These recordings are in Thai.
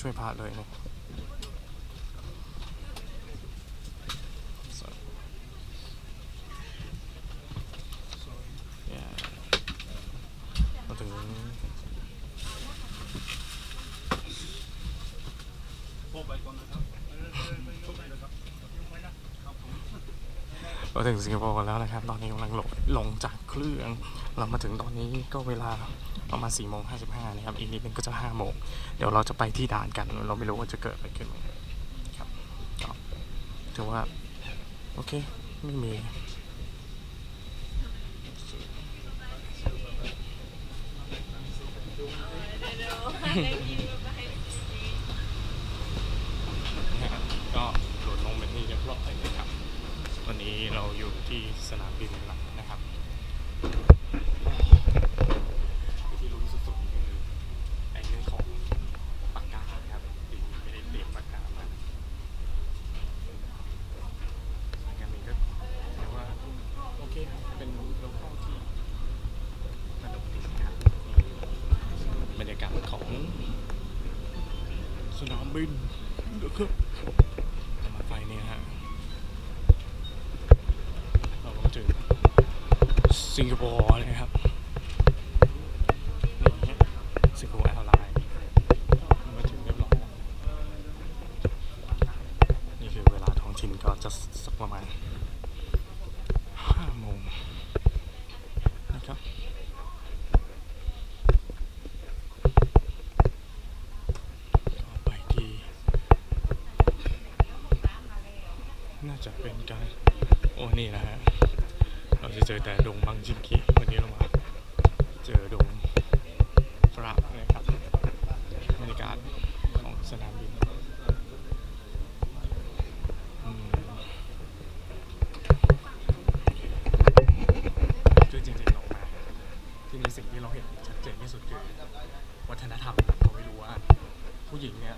ช่วยพระเลยนะ So, yeah มาถึงมาถึงสิงคโปร์กันแล้วนะครับ ตอนนี้กำลังลงลงจากเครื่อง เรามาถึงตอนนี้ก็เวลา ประมาณ4ี่โมงห้นะครับ อีกนิดนึงก็จะ5้าโมง เดี๋ยวเราจะไปที่ด่านกัน เราไม่รู้ว่าจะเกิดอะไรขึ้นครับก็ถือว่า โอเค ไม่มีนะฮะก็โหลดลงเป็นที่เรียบร้อยนะครับ วันนี้เราอยู่ที่สนามบินแล้วนะครับที่ลุ้นสุดๆนี่คือไอ้เรื่องของปากกาครับดีไม่ได้เตรียมปากกามาสายการบินก็ถือว่าโอเคเป็นโลคอลที่สนุกดีนะครับนี่บรรยากาศของสนามบินนะครับ น้ำมันไฟเนี่ยฮะ เราก็มาถึงสิงคโปร์เลยครับ นี่ฮะสิงคโปร์แอร์ไลน์มาถึงเรียบร้อยแล้วนี่คือเวลาท้องถิ่นก็จะสักประมาณ5โมงนะครับ ต่อไปที่ น่า จะเป็นการโอ้นี่นะฮะเราจะเจอแต่ดงบังจินกิวันนี้เรามาเจอดงฝรั่งนะครับบรรยากาศของสนามบินคือจริงๆเรามาที่นี่สิ่งที่เราเห็นชัดเจนที่สุดคือวัฒนธรรมเราไม่รู้ว่าผู้หญิงเนี่ย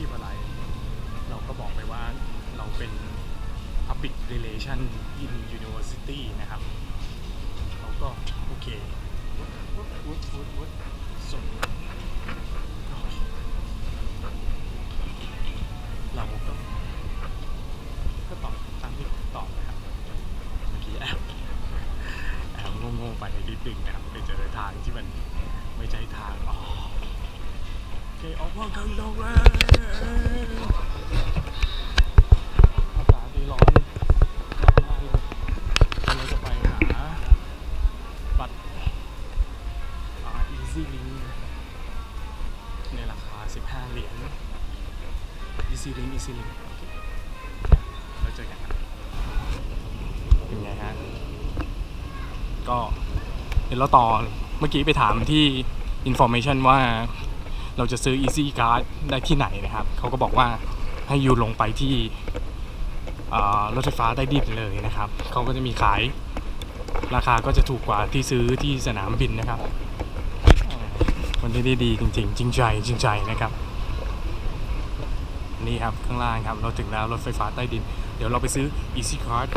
ชีพอะไร เราก็บอกไปว่าเราเป็น Public Relation in University นะครับเขาก็โอเควุดวุดวุดวุดส่งเราก็ก็ตอบตามที่ตอบนะครับเมื่อกี้แอบแอบโง่ๆไปนิดนึงนะครับไปเจอทางที่มันไม่ใช่ทางอ๋อโอ เคออกมาข้างนอกแล้วอากาศดีร้อนมากเลยเราจะไปหาบัตรอ่า Easy Link ในราคา 15 เหรียญ Easy Link Easy Link โอเคแล้วเจอกันครับเป็นไงฮะ ก็เดี๋ยวเราต่อเมื่อกี้ไปถามที่ information ว่า เราจะซื้อ Easy Card ได้ที่ไหนนะครับ เขาก็บอกว่าให้ยูลงไปที่รถไฟฟ้าใต้ดินเลยนะครับ เขาก็จะมีขายราคาก็จะถูกกว่าที่ซื้อที่สนามบินนะครับวันนี้ได้ดีจริง ๆ จริงใจจริงใจนะครับ นี่ครับข้างล่างครับเราถึงแล้วรถไฟฟ้าใต้ดิน เดี๋ยวเราไปซื้อ Easy Card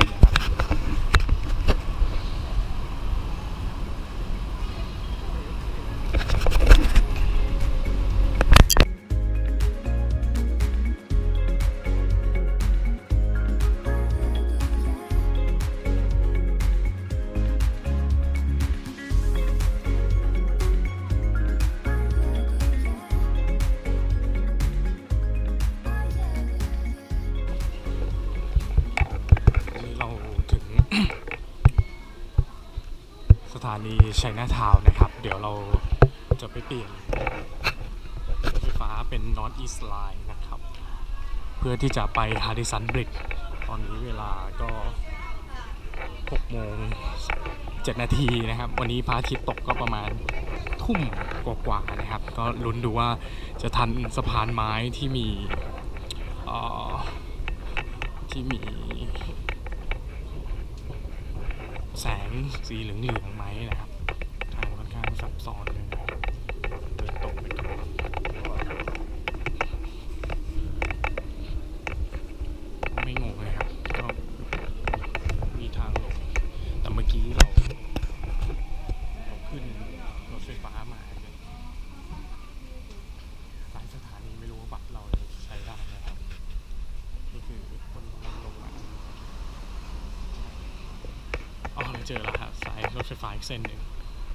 ถานีชัยนาทาวน์นะครับ เดี๋ยวเราจะไปเปลี่ยนรถไฟฟ้าเป็น North East Line นะครับ เพื่อที่จะไป Hardison Bridge ตอนนี้เวลาก็6โมง7นาทีนะครับ วันนี้พระอาทิตย์ตกก็ประมาณทุ่มกว่าๆนะครับ ก็ลุ้นดูว่าจะทันสะพานไม้ที่มีที่มี แสงสีเหลืองๆไหมนะครับทางค่อนข้างซับซ้อนเลยนะครับเดินตรงไปตรงมาไม่งงเลยครับ ก็มีทางลง แต่เมื่อกี้เราเราขึ้นรถไฟฟ้ามาเนี่ยหลายสถานีไม่รู้ว่าบัตรเราจะใช้ได้นะครับ นี่คือคนลงมา อราเจอแล้วครับสายรถไฟฟ้าอีกเส้นหนึ่ง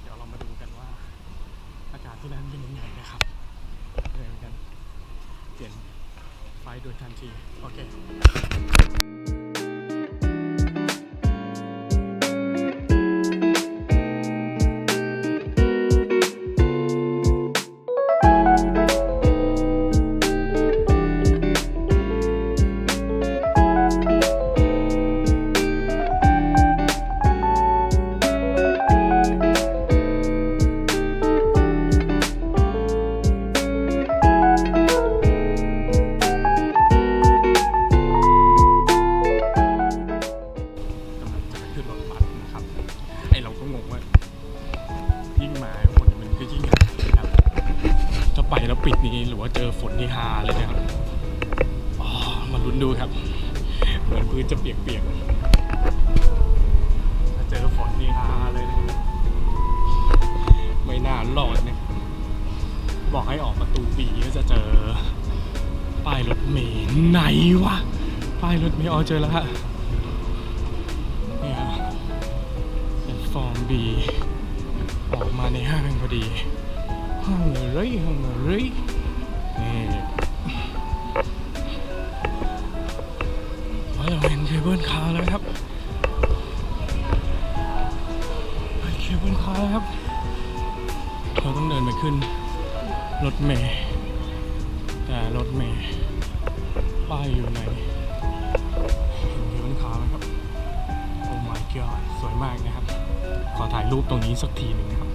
เดี๋ยวเรามาดูกันว่า อากาศที่นั่นเป็นยังไงนะครับเร็วกันเปลี่ยนไฟโดยทันที โอเค พื้นจะเปียกๆถ้าเจอฝนนี่ฮาเลยนะไม่น่ารอดนะบอกให้ออกประตูบีก็จะเจอ ป้ายรถเมล์ไหนวะ ป้ายรถเมล์อ๋อเจอแล้วฮะเนี่ยแพลตฟอร์มบีออกมาในห้างพอดีห้างอะไรห้างอะไรนี่ เราเห็นเคเบิลคาร์แล้วครับเห็นเคเบิลคาร์แล้วครับ เราต้องเดินไปขึ้นรถเมล์แต่รถเมล์ป้ายอยู่ไหนเห็นเคเบิลคาร์ไหมครับ โอ้ my god สวยมากนะครับ ขอถ่ายรูปตรงนี้สักทีหนึ่งนะครับ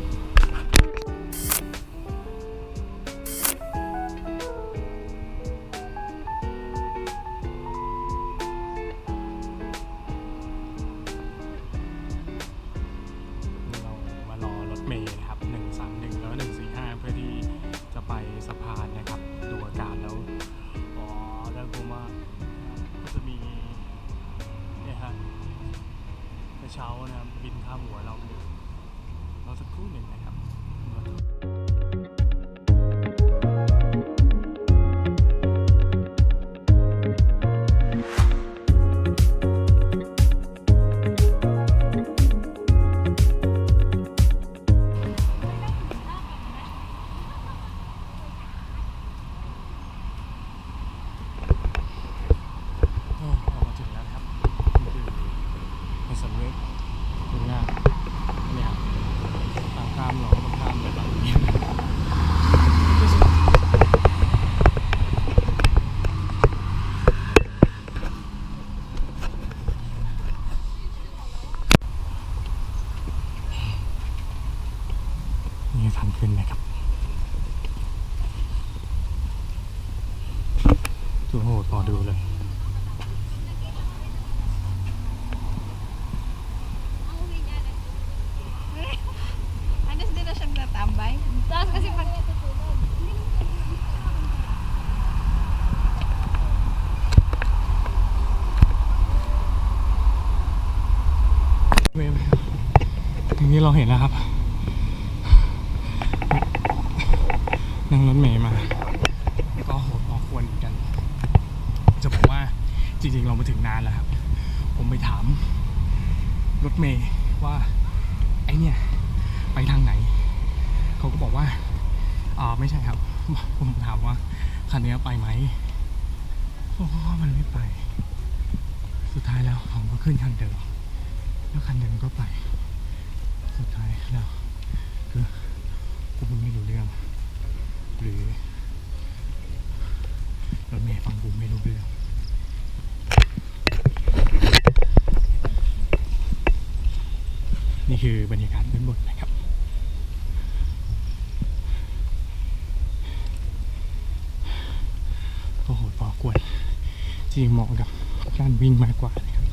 หพอดูเลยอย่งนี่เราเห็นนะครับ จริงๆ เรามาถึงนานแล้วครับ ผมไปถามรถเมย์ว่าไอเนี่ยไปทางไหน เขาก็บอกว่าอ่าไม่ใช่ครับ ผมถามว่าคันนี้ไปไหมโอ้มันไม่ไป สุดท้ายแล้วผมก็ขึ้นคันเดิม แล้วคันเดิมก็ไป สุดท้ายแล้วคือกูพูดไม่รู้เรื่อง หรือรถเมย์ฟังกูไม่รู้เรื่อง นี่คื อบรรยากาศด้านบนนะครับ โอ้โหพอควรจริงเหมาะกับการวิ่งมากกว่าเลย